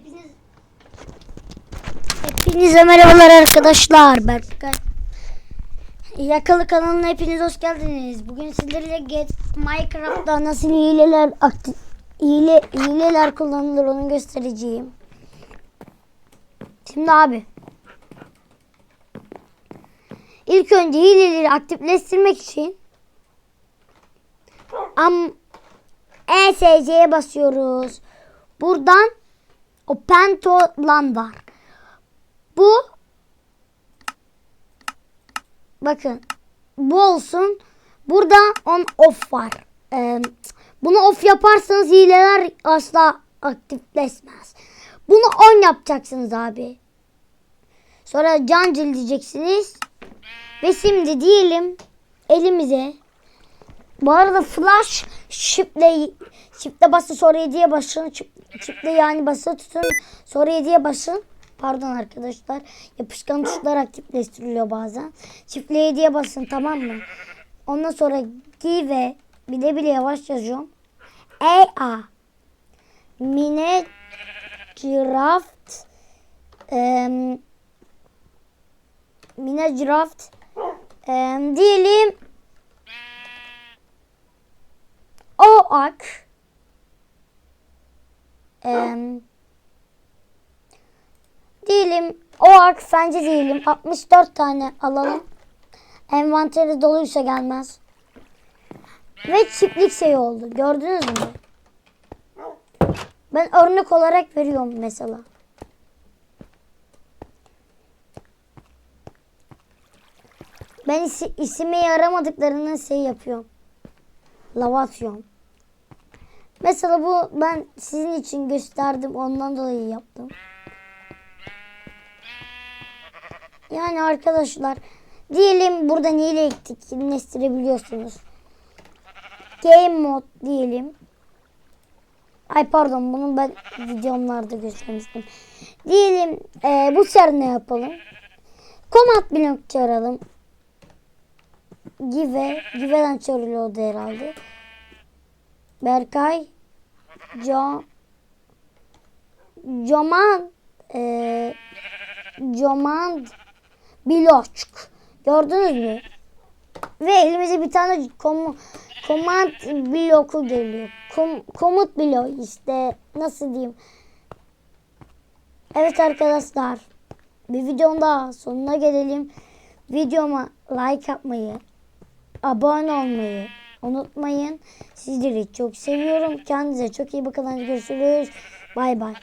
Hepiniz Hepinize merhabalar arkadaşlar. Berkay. Yakalı kanalına hepiniz hoş geldiniz. Bugün sizlerle Get Minecraft'ta nasıl hileler aktif hile, hileler kullanılır onu göstereceğim. Şimdi abi. İlk önce hileleri aktifleştirmek için am ESC'ye basıyoruz. Buradan o pentolan var. Bu bakın bu olsun. Burada on off var. Ee, bunu off yaparsanız hileler asla aktifleşmez. Bunu on yapacaksınız abi. Sonra cancel diyeceksiniz. Ve şimdi diyelim elimize bu arada flash shift'le shift'le basın sonra 7'ye basın. Shift- Shift'le yani basın tutun sonra 7'ye basın. Pardon arkadaşlar. Yapışkan tuşlar aktifleştiriliyor bazen. Shift'le 7'ye basın tamam mı? Ondan sonra G ve bir de bile yavaş yazıyorum. E A Mine Giraft em, Mine Giraft em, diyelim o ak em, diyelim o ak sence diyelim 64 tane alalım. Envanteri doluysa gelmez. Ve çiftlik şey oldu. Gördünüz mü? Ben örnek olarak veriyorum mesela. Ben isi, isime yaramadıklarını şey yapıyorum. Lava atıyorum. Mesela bu ben sizin için gösterdim. Ondan dolayı yaptım. Yani arkadaşlar diyelim burada neyle etkinleştirebiliyorsunuz. Game mod diyelim. Ay pardon bunu ben videomlarda göstermiştim. Diyelim e, bu sefer ne yapalım? Command blok çağıralım. Give. Give'den çağrılıyordu herhalde. Berkay. Jo. Coman. E, Command Block. Gördünüz mü? Ve elimize bir tane kom command bloku geliyor. Kom komut bloğu işte nasıl diyeyim. Evet arkadaşlar. Bir videonun daha sonuna gelelim. Videoma like yapmayı, abone olmayı unutmayın. Sizleri çok seviyorum. Kendinize çok iyi bakın. Görüşürüz. Bay bay.